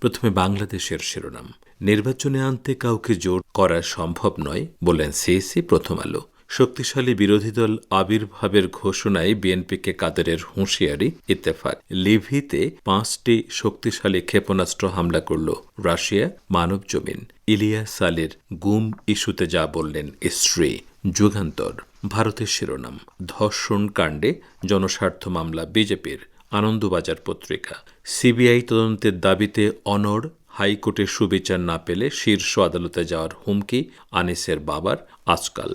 প্রথমে বাংলাদেশের শিরোনাম। নির্বাচনে আনতে কাউকে জোর করা সম্ভব নয় বললেন সিএসি প্রথম আলো। শক্তিশালী বিরোধী দল আবির্ভাবের ঘোষণায় বিএনপিকে কাদেরের হুঁশিয়ারি, ইত্তেফাক। লিভিতে পাঁচটি শক্তিশালী ক্ষেপণাস্ত্র হামলা করল রাশিয়া মানব জমিন। ইলিয়াস সালের গুম ইস্যুতে যা বললেন স্ত্রী। যুগান্তর। ভারতের শিরোনাম, ধর্ষণ কাণ্ডে জনস্বার্থ মামলা বিজেপির। আনন্দবাজার পত্রিকা। সিবিআই তদন্তের দাবিতে অনড় হাইকোর্টে সুবিচার না পেলে শীর্ষ আদালতে যাওয়ার হুমকি আনিসের বাবার আজকাল।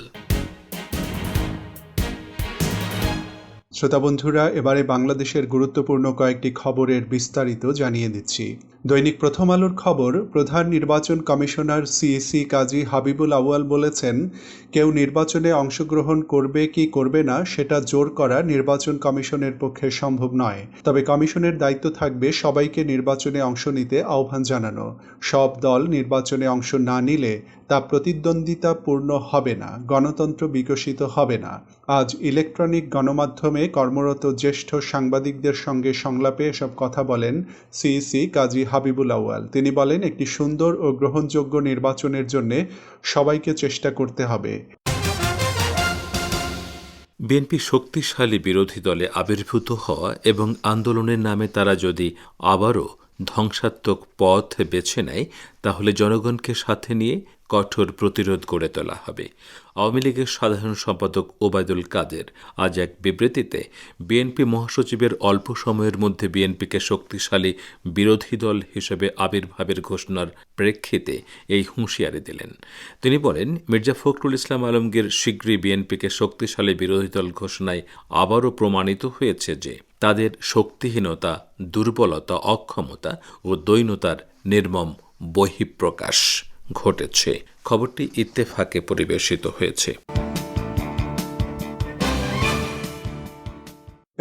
শ্রোতা বন্ধুরা, এবারে বাংলাদেশের গুরুত্বপূর্ণ কয়েকটি খবরের বিস্তারিত জানিয়ে দিচ্ছি। দৈনিক প্রথম আলোর খবর, প্রধান নির্বাচন কমিশনার সিএসি কাজী হাবিবুল আউয়াল বলেছেন, কেউ নির্বাচনে অংশগ্রহণ করবে কি করবে না সেটা জোর করা নির্বাচন কমিশনের পক্ষে সম্ভব নয়। তবে কমিশনের দায়িত্ব থাকবে সবাইকে নির্বাচনে অংশ নিতে আহ্বান জানানো। সব দল নির্বাচনে অংশ না নিলে তা প্রতিদ্বন্দ্বিতাপূর্ণ হবে না, গণতন্ত্র বিকশিত হবে না। আজ ইলেকট্রনিক গণমাধ্যমে কর্মরত জ্যেষ্ঠ সাংবাদিকদের সঙ্গে সংলাপে এসব কথা বলেন সিইসি কাজী হাবিবুল আউয়াল। তিনি বলেন, একটি সুন্দর ও গ্রহণযোগ্য নির্বাচনের জন্য সবাইকে চেষ্টা করতে হবে। বিএনপি শক্তিশালী বিরোধী দলে আবির্ভূত হওয়া এবং আন্দোলনের নামে তারা যদি আবারও ধ্বংসাত্মক পথ বেছে নেয়, তাহলে জনগণকে সাথে নিয়ে কঠোর প্রতিরোধ গড়ে তোলা হবে। আওয়ামী লীগের সাধারণ সম্পাদক ওবায়দুল কাদের আজ এক বিবৃতিতে বিএনপি মহাসচিবের অল্প সময়ের মধ্যে বিএনপিকে শক্তিশালী বিরোধী দল হিসেবে আবির্ভাবের ঘোষণার প্রেক্ষিতে এই হুঁশিয়ারি দিলেন। তিনি বলেন, মির্জা ফখরুল ইসলাম আলমগীর শীঘ্রই বিএনপিকে শক্তিশালী বিরোধী দল ঘোষণায় আবারও প্রমাণিত হয়েছে যে তাদের শক্তিহীনতা, দুর্বলতা, অক্ষমতা ও দৈনতার নির্মম বহিঃপ্রকাশ। ঘটেছে। খবরটি ইত্তেফাকে পরিবেশিত হয়েছে।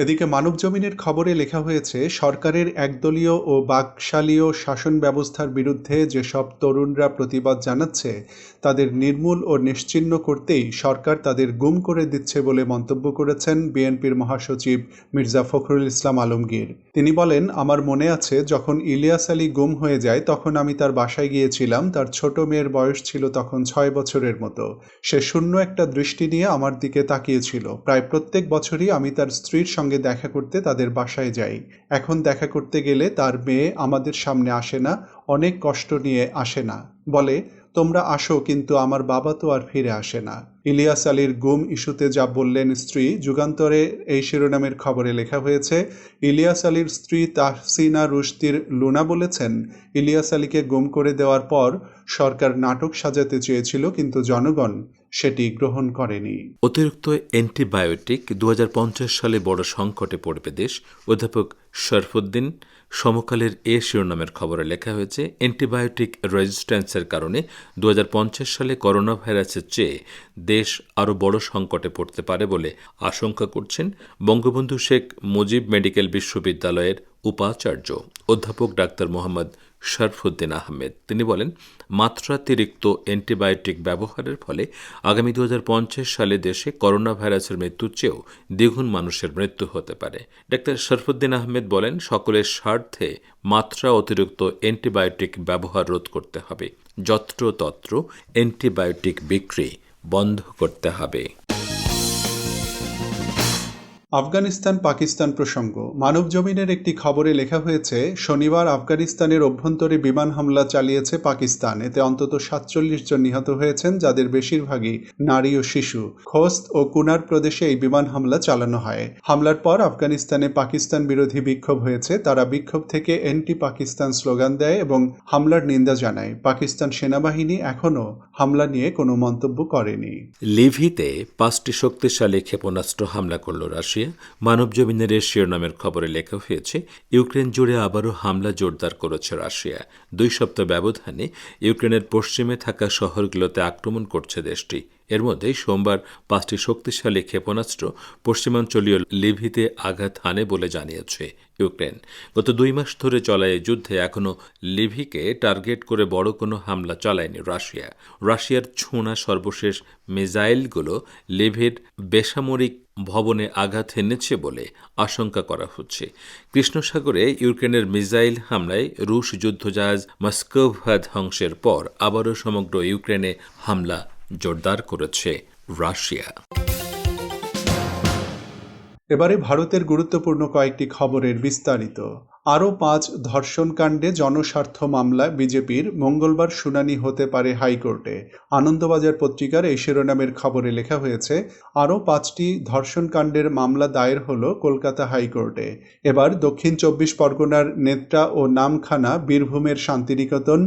এদিকে মানব জমিনের খবরে লেখা হয়েছে, সরকারের একদলীয় ও বাকশালীয় শাসন ব্যবস্থার বিরুদ্ধে যেসব তরুণরা প্রতিবাদ জানাচ্ছে, তাদের নির্মূল ও নিশ্চিহ্ন করতেই সরকার তাদের গুম করে দিচ্ছে বলে মন্তব্য করেছেন বিএনপির মহাসচিব মির্জা ফখরুল ইসলাম আলমগীর। তিনি বলেন, আমার মনে আছে, যখন ইলিয়াস আলী গুম হয়ে যায়, তখন আমি তার বাসায় গিয়েছিলাম, তার ছোট মেয়ের বয়স ছিল তখন ছয় বছরের মতো। সে শূন্য একটা দৃষ্টি নিয়ে আমার দিকে তাকিয়েছিল। প্রায় প্রত্যেক বছরই আমি তার স্ত্রীর সঙ্গে দেখা করতে তাদের বাসায় যাই। এখন দেখা করতে গেলে তার মেয়ে আমাদের সামনে আসে না, অনেক কষ্ট নিয়ে আসে না। বলে, তোমরা আসো, কিন্তু আমার বাবা তো আর ফিরে আসে না। ইলিয়াস আলীর গুম ইস্যুতে যা বললেন স্ত্রী, যুগান্তরে এই শিরোনামের খবরে লেখা হয়েছে, ইলিয়াস আলীর স্ত্রী তাহসিনা রুশদির লুনা বলেছেন, ইলিয়াস আলীকে গুম করে দেওয়ার পর সরকার নাটক সাজাতে চেয়েছিল, কিন্তু জনগণ সেটি গ্রহণ করেনি। অতিরিক্ত অ্যান্টিবায়োটিক দু হাজার পঞ্চাশ সালে বড় সংকটে পড়বে দেশ, অধ্যাপক শরফুদ্দিন। সমকালের এ শিরোনামের খবরে লেখা হয়েছে, অ্যান্টিবায়োটিক রেজিস্ট্যান্সের কারণে দু হাজার পঞ্চাশ সালে করোনা ভাইরাসের চেয়ে দেশ আরও বড় সংকটে পড়তে পারে বলে আশঙ্কা করছেন বঙ্গবন্ধু শেখ মুজিব মেডিকেল বিশ্ববিদ্যালয়ের উপাচার্য। অধ্যাপক ডাক্তার মোহাম্মদ শরফুদ্দিন আহমেদ। তিনি বলেন, মাত্রাতিরিক্ত অ্যান্টিবায়োটিক ব্যবহারের ফলে আগামী দু হাজার পঞ্চাশ সালে দেশে করোনা ভাইরাসের মৃত্যুর চেয়েও দ্বিগুণ মানুষের মৃত্যু হতে পারে। ডাক্তার শরফুদ্দিন আহমেদ বলেন, সকলের স্বার্থে মাত্রা অতিরিক্ত অ্যান্টিবায়োটিক ব্যবহার রোধ করতে হবে। যত্রতত্র অ্যান্টিবায়োটিক বিক্রি বন্ধ করতে হবে। আফগানিস্তান পাকিস্তান প্রসঙ্গ। মানব জমিনের একটি খবরে লেখা হয়েছে, শনিবার আফগানিস্তানের অভ্যন্তরে বিমান হামলা চালিয়েছে পাকিস্তান। এতে অন্তত সাতচল্লিশ জন নিহত হয়েছেন, যাদের বেশিরভাগই নারী ও শিশু। খোস্ত ও কুনার প্রদেশে এই বিমান হামলা চালানো হয়। হামলার পর আফগানিস্তানে পাকিস্তান বিরোধী বিক্ষোভ হয়েছে। তারা বিক্ষোভ থেকে এন্টি পাকিস্তান স্লোগান দেয় এবং হামলার নিন্দা জানায়। পাকিস্তান সেনাবাহিনী এখনও হামলা নিয়ে কোনো মন্তব্য করেনি। লিভিতে পাঁচটি শক্তিশালী ক্ষেপণাস্ত্র হামলা করল রাশিয়া। মানব জমিনের শিরোনামের খবরে লেখা হয়েছে, ইউক্রেন জুড়ে আবারও হামলা জোরদার করেছে রাশিয়া। দুই সপ্তাহ ব্যবধানে ইউক্রেনের পশ্চিমে থাকা শহরগুলোতে আক্রমণ করছে দেশটি। এর মধ্যে সোমবার পাঁচটি শক্তিশালী ক্ষেপণাস্ত্র পশ্চিমাঞ্চলীয় লিভিতে আঘাত হানে বলে জানিয়েছে ইউক্রেন। গত দুই মাস ধরে চলা এই যুদ্ধে এখনও লিভিকে টার্গেট করে বড় কোনো হামলা চালায়নি রাশিয়া। রাশিয়ার ছোঁড়া সর্বশেষ মিসাইলগুলো লিভির বেসামরিক ভবনে আঘাত এনেছে বলে আশঙ্কা করা হচ্ছে। কৃষ্ণসাগরে ইউক্রেনের মিসাইল হামলায় রুশ যুদ্ধজাহাজ মস্কোভা ধ্বংসের পর আবারও সমগ্র ইউক্রেনে হামলা জোরদার করেছে রাশিয়া। এবারে ভারতের গুরুত্বপূর্ণ কয়েকটি খবরের বিস্তারিত। আরও পাঁচ ধর্ষণকাণ্ডে জনস্বার্থ মামলায় বিজেপির মঙ্গলবার শুনানি হতে পারে হাইকোর্টে। আনন্দবাজার পত্রিকার এই শিরোনামের খবরে লেখা হয়েছে, আরও পাঁচটি ধর্ষণকাণ্ডের মামলা দায়ের হল কলকাতা হাইকোর্টে। এবার দক্ষিণ চব্বিশ পরগনার নেত্রা ও নামখানা, বীরভূমের শান্তিনিকেতন,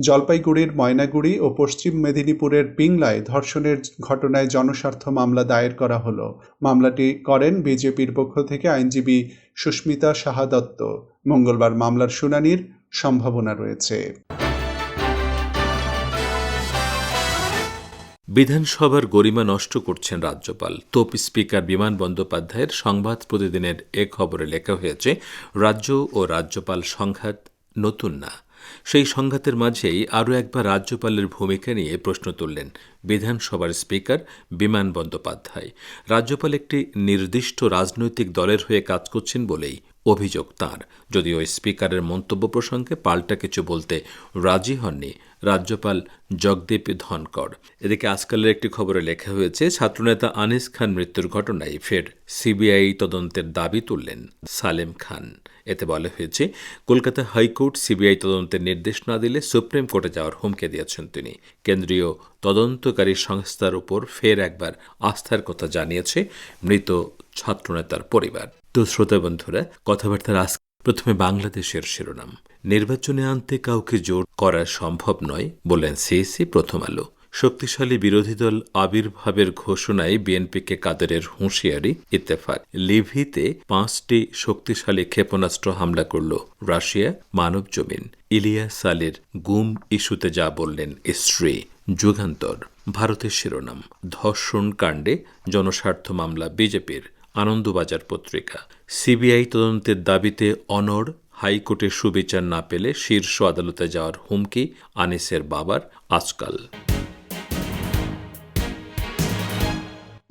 জলপাইগুড়ির ময়নাগুড়ি ও পশ্চিম মেদিনীপুরের পিংলায় ধর্ষণের ঘটনায় জনস্বার্থ মামলা দায়ের করা হলো। মামলাটি করেন বিজেপির পক্ষ থেকে আইনজীবী সুস্মিতা সাহা দত্ত। মঙ্গলবার মামলার শুনানির সম্ভাবনা রয়েছে। বিধানসভার গরিমা নষ্ট করছেন রাজ্যপাল। তোপ স্পিকার বিমান বন্দ্যোপাধ্যায়ের সংবাদ প্রতিদিনের এ খবরে লেখা হয়েছে, রাজ্য ও রাজ্যপাল সংঘাত নতুন না। সেই সংঘাতের মাঝেই আরও একবার রাজ্যপালের ভূমিকা নিয়ে প্রশ্ন তুললেন বিধানসভার স্পিকার বিমান বন্দ্যোপাধ্যায়। রাজ্যপাল একটি নির্দিষ্ট রাজনৈতিক দলের হয়ে কাজ করছেন বলেই অভিযোগ তাঁর। যদিও স্পিকারের মন্তব্য প্রসঙ্গে পাল্টা কিছু বলতে রাজি হননি রাজ্যপাল জগদীপ ধনকর। এদিকে আজকালের একটি খবরে লেখা হয়েছে, ছাত্রনেতা আনিস খান মৃত্যুর ঘটনায় ফের সিবিআই তদন্তের দাবি তুললেন সালেম খান। এতে বলা হয়েছে, কলকাতা হাইকোর্ট সিবিআই তদন্তের নির্দেশ না দিলে সুপ্রিম কোর্টে যাওয়ার হুমকি দিয়েছেন তিনি। কেন্দ্রীয় তদন্তকারী সংস্থার উপর ফের একবার আস্থার কথা জানিয়েছে মৃত ছাত্রনেতার পরিবার। তো শ্রোতা বন্ধুরা, কথাবার্তার আজ প্রথমে বাংলাদেশের শিরোনাম। নির্বাচনে আনতে কাউকে জোর করা সম্ভব নয় বললেন সিএসি প্রথম আলো। শক্তিশালী বিরোধী দল আবির্ভাবের ঘোষণায় বিএনপিকে কাদেরের হুঁশিয়ারি, ইত্তেফাক। লিভিতে পাঁচটি শক্তিশালী ক্ষেপণাস্ত্র হামলা করল রাশিয়া মানব জমিন। ইলিয়াস সালের গুম ইস্যুতে যা বললেন স্ত্রী। যুগান্তর। ভারতের শিরোনাম, ধর্ষণ কাণ্ডে জনস্বার্থ মামলা বিজেপির। আনন্দবাজার পত্রিকা। সিবিআই তদন্তের দাবিতে অনড় হাইকোর্টে সুবিচার না পেলে শীর্ষ আদালতে যাওয়ার হুমকি আনিসের বাবার আজকাল।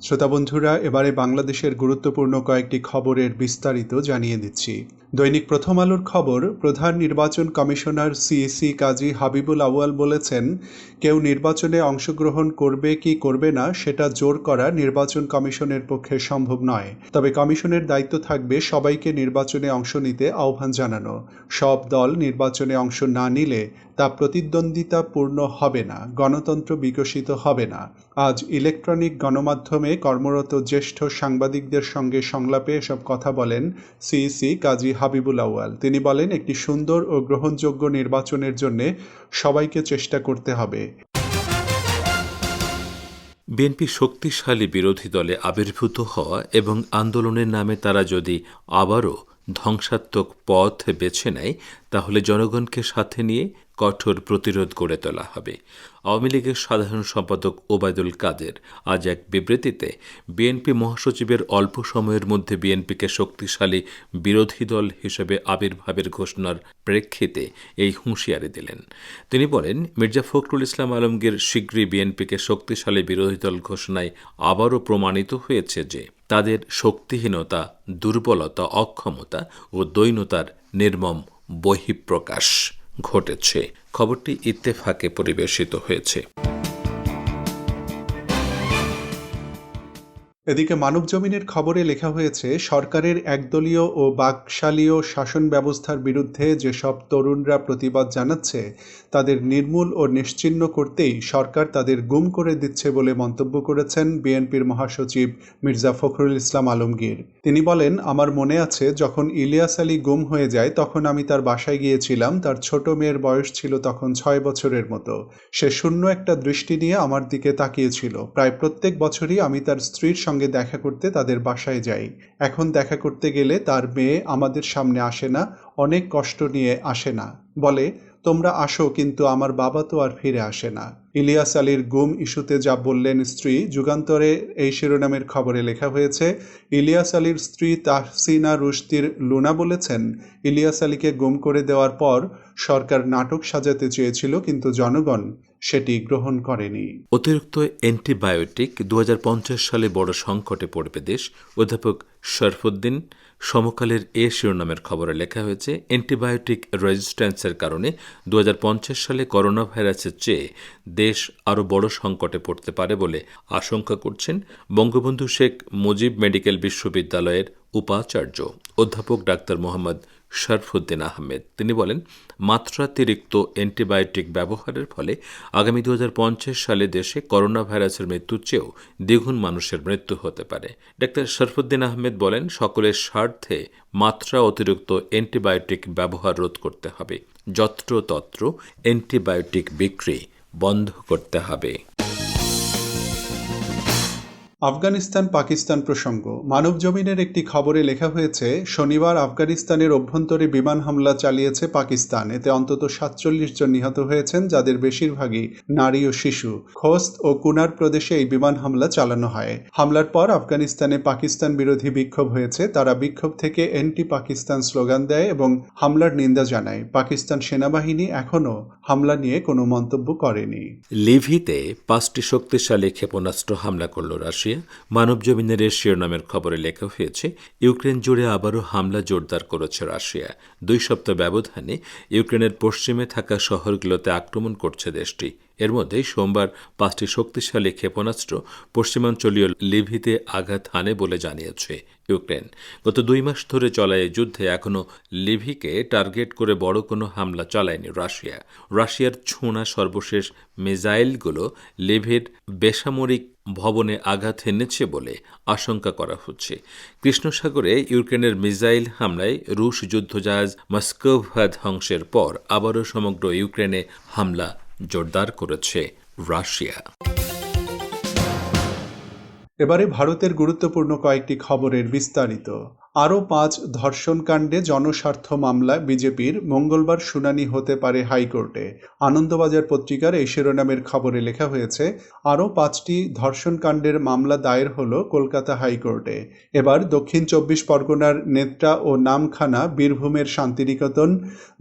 শ্রোতা বন্ধুরা, এবারে বাংলাদেশের গুরুত্বপূর্ণ কয়েকটি খবরের বিস্তারিত জানিয়ে দিচ্ছি। দৈনিক প্রথম আলোর খবর, প্রধান নির্বাচন কমিশনার সিএসি কাজী হাবিবুল আউয়াল বলেছেন, কেউ নির্বাচনে অংশগ্রহণ করবে কি করবে না সেটা জোর করা নির্বাচন কমিশনের পক্ষে সম্ভব নয়। তবে কমিশনের দায়িত্ব থাকবে সবাইকে নির্বাচনে অংশ নিতে আহ্বান জানানো। সব দল নির্বাচনে অংশ না নিলে তা প্রতিদ্বন্দ্বিতাপূর্ণ হবে না, গণতন্ত্র বিকশিত হবে না। আজ ইলেকট্রনিক গণমাধ্যমে কর্মরত জ্যেষ্ঠ সাংবাদিকদের সঙ্গে সংলাপে এসব কথা বলেন সিইসি কাজী হাবিবুল আউয়াল। তিনি বলেন, একটি সুন্দর ও গ্রহণযোগ্য নির্বাচনের জন্য সবাইকে চেষ্টা করতে হবে। বিএনপি শক্তিশালী বিরোধী দলে আবির্ভূত হওয়া এবং আন্দোলনের নামে তারা যদি আবারও ধ্বংসাত্মক পথ বেছে নেয়, তাহলে জনগণকে সাথে নিয়ে কঠোর প্রতিরোধ গড়ে তোলা হবে। আওয়ামী লীগের সাধারণ সম্পাদক ওবায়দুল কাদের আজ এক বিবৃতিতে বিএনপি মহাসচিবের অল্প সময়ের মধ্যে বিএনপিকে শক্তিশালী বিরোধী দল হিসেবে আবির্ভাবের ঘোষণার প্রেক্ষিতে এই হুঁশিয়ারি দিলেন। তিনি বলেন, মির্জা ফখরুল ইসলাম আলমগীর শীঘ্রই বিএনপিকে শক্তিশালী বিরোধী দল ঘোষণায় আবারও প্রমাণিত হয়েছে যে তাদের শক্তিহীনতা, দুর্বলতা, অক্ষমতা ও দৈনতার নির্মম বহিঃপ্রকাশ। ঘটেছে। খবরটি ইত্তেফাকে পরিবেশিত হয়েছে। এদিকে মানবজমিনের খবরে লেখা হয়েছে, সরকারের একদলীয় ও বাকশালীয় শাসন ব্যবস্থার বিরুদ্ধে যেসব তরুণরা প্রতিবাদ জানাচ্ছে, তাদের নির্মূল ও নিশ্চিহ্ন করতেই সরকার তাদের গুম করে দিচ্ছে বলে মন্তব্য করেছেন বিএনপির মহাসচিব মির্জা ফখরুল ইসলাম আলমগীর। তিনি বলেন, আমার মনে আছে, যখন ইলিয়াস আলী গুম হয়ে যায়, তখন আমি তার বাসায় গিয়েছিলাম, তার ছোট মেয়ের বয়স ছিল তখন ছয় বছরের মতো। সে শূন্য একটা দৃষ্টি নিয়ে আমার দিকে তাকিয়েছিল। প্রায় প্রত্যেক বছরই আমি তার স্ত্রীর সঙ্গে দেখা করতে তাদের বাসায় যাই। এখন দেখা করতে গেলে তার মেয়ে আমাদের সামনে আসে না, অনেক কষ্ট নিয়ে আসে না। বলে, তোমরা আসো, কিন্তু আমার বাবা তো আর ফিরে আসে না। ইলিয়াস আলীর গুম ইস্যুতে যা বললেন স্ত্রী, যুগান্তরে এই শিরোনামের খবরে লেখা হয়েছে, ইলিয়াস আলীর স্ত্রী তাহসিনা রুশদির লুনা বলেছেন, ইলিয়াস আলীকে গুম করে দেওয়ার পর সরকার নাটক সাজাতে চেয়েছিল, কিন্তু জনগণ সেটি গ্রহণ করেনি। অতিরিক্ত অ্যান্টিবায়োটিক দু হাজার পঞ্চাশ সালে বড় সংকটে পড়বে দেশ, অধ্যাপক শরফুদ্দিন। সমকালের এ শিরোনামের খবরে লেখা হয়েছে, অ্যান্টিবায়োটিক রেজিস্ট্যান্সের কারণে দু হাজার পঞ্চাশ সালে করোনা ভাইরাসের চেয়ে দেশ আরও বড় সংকটে পড়তে পারে বলে আশঙ্কা করছেন বঙ্গবন্ধু শেখ মুজিব মেডিকেল বিশ্ববিদ্যালয়ের উপাচার্য। অধ্যাপক ডাক্তার মোহাম্মদ শরফুদ্দিন আহমেদ। তিনি বলেন, মাত্রাতিরিক্ত অ্যান্টিবায়োটিক ব্যবহারের ফলে আগামী দু হাজার পঞ্চাশ সালে দেশে করোনা ভাইরাসের মৃত্যুর চেয়েও দ্বিগুণ মানুষের মৃত্যু হতে পারে। ডাক্তার শরফুদ্দিন আহমেদ বলেন, সকলের স্বার্থে মাত্রা অতিরিক্ত অ্যান্টিবায়োটিক ব্যবহার রোধ করতে হবে। যত্রতত্র অ্যান্টিবায়োটিক বিক্রি বন্ধ করতে হবে। আফগানিস্তান পাকিস্তান প্রসঙ্গ। মানবজমিনের একটি খবরে লেখা হয়েছে, শনিবার আফগানিস্তানের অভ্যন্তরে বিমান হামলা চালিয়েছে পাকিস্তান। এতে অন্তত সাতচল্লিশ জন নিহত হয়েছেন, যাদের বেশিরভাগই নারী ও শিশু। খোস্ত ও কুনার প্রদেশে এই বিমান হামলা চালানো হয়। হামলার পর আফগানিস্তানে পাকিস্তান বিরোধী বিক্ষোভ হয়েছে। তারা বিক্ষোভ থেকে এন্টি পাকিস্তান স্লোগান দেয় এবং হামলার নিন্দা জানায়। পাকিস্তান সেনাবাহিনী এখনও হামলা নিয়ে কোনো মন্তব্য করেনি। লিভিতে পাঁচটি শক্তিশালী ক্ষেপণাস্ত্র হামলা করল রাশিয়া। মানবজমিনের এর শিরোনামের খবরে লেখা হয়েছে, ইউক্রেন জুড়ে আবারও হামলা জোরদার করেছে রাশিয়া। দুই সপ্তাহ ব্যবধানে ইউক্রেনের পশ্চিমে থাকা শহরগুলোতে আক্রমণ করছে দেশটি। এর মধ্যে সোমবার পাঁচটি শক্তিশালী ক্ষেপণাস্ত্র পশ্চিমাঞ্চলীয় লিভিতে আঘাত হানে বলে জানিয়েছে ইউক্রেন। গত দুই মাস ধরে চলা এই যুদ্ধে এখনও লিভিকে টার্গেট করে বড় কোনো হামলা চালায়নি রাশিয়া। রাশিয়ার ছোঁড়া সর্বশেষ মিসাইলগুলো লিভির বেসামরিক ভবনে আঘাত হেনেছে বলে আশঙ্কা করা হচ্ছে। কৃষ্ণসাগরে ইউক্রেনের মিসাইল হামলায় রুশ যুদ্ধজাহাজ মস্কোভা ধ্বংসের পর আবারও সমগ্র ইউক্রেনে হামলা জোরদার করেছে রাশিয়া। এবারে ভারতের গুরুত্বপূর্ণ কয়েকটি খবরের বিস্তারিত। আরও পাঁচ ধর্ষণকাণ্ডে জনস্বার্থ মামলায় বিজেপির মঙ্গলবার শুনানি হতে পারে হাইকোর্টে। আনন্দবাজার পত্রিকার এই শিরোনামের খবরে লেখা হয়েছে, আরও পাঁচটি ধর্ষণকাণ্ডের মামলা দায়ের হল কলকাতা হাইকোর্টে। এবার দক্ষিণ চব্বিশ পরগনার নেত্রা ও নামখানা, বীরভূমের শান্তিনিকেতন,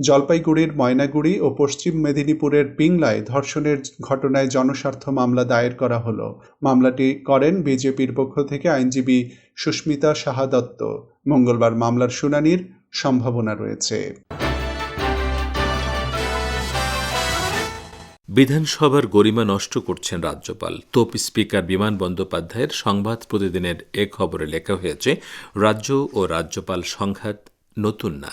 জলপাইগুড়ির ময়নাগুড়ি ও পশ্চিম মেদিনীপুরের পিংলায় ধর্ষণের ঘটনায় জনস্বার্থ মামলা দায়ের করা হলো। মামলাটি করেন বিজেপির পক্ষ থেকে আইনজীবী সুস্মিতা সাহা দত্ত। মঙ্গলবার মামলার শুনানির সম্ভাবনা রয়েছে। বিধানসভার গরিমা নষ্ট করছেন রাজ্যপাল। তোপ স্পিকার বিমান বন্দ্যোপাধ্যায়ের সংবাদ প্রতিদিনের এ খবরে লেখা হয়েছে, রাজ্য ও রাজ্যপাল সংঘাত নতুন না।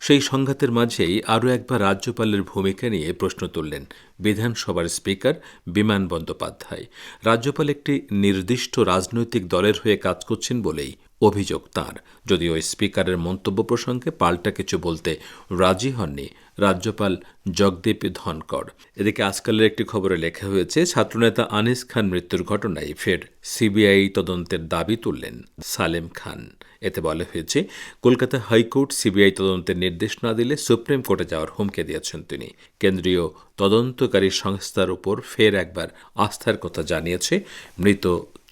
সেই সংঘাতের মাঝেই আরও একবার রাজ্যপালের ভূমিকা নিয়ে প্রশ্ন তুললেন বিধানসভার স্পিকার বিমান বন্দ্যোপাধ্যায়। রাজ্যপাল একটি নির্দিষ্ট রাজনৈতিক দলের হয়ে কাজ করছেন বলেই অভিযোগ তাঁর। যদিও স্পিকারের মন্তব্য প্রসঙ্গে পাল্টা কিছু বলতে রাজি হননি রাজ্যপাল জগদীপ ধনকর। এদিকে আজকালের একটি খবরে লেখা হয়েছে, ছাত্রনেতা আনিস খান মৃত্যুর ঘটনায় ফের সিবিআই তদন্তের দাবি তুললেন সালেম খান। এতে বলা হয়েছে, কলকাতা হাইকোর্ট সিবিআই তদন্তের নির্দেশ না দিলে সুপ্রিম কোর্টে যাওয়ার হুমকি দিয়েছেন তিনি। কেন্দ্রীয় তদন্তকারী সংস্থার উপর ফের একবার আস্থার কথা জানিয়েছে মৃত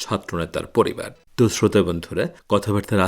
ছাত্রনেতার পরিবার। তো শ্রোতা বন্ধুরা, কথাবার্তার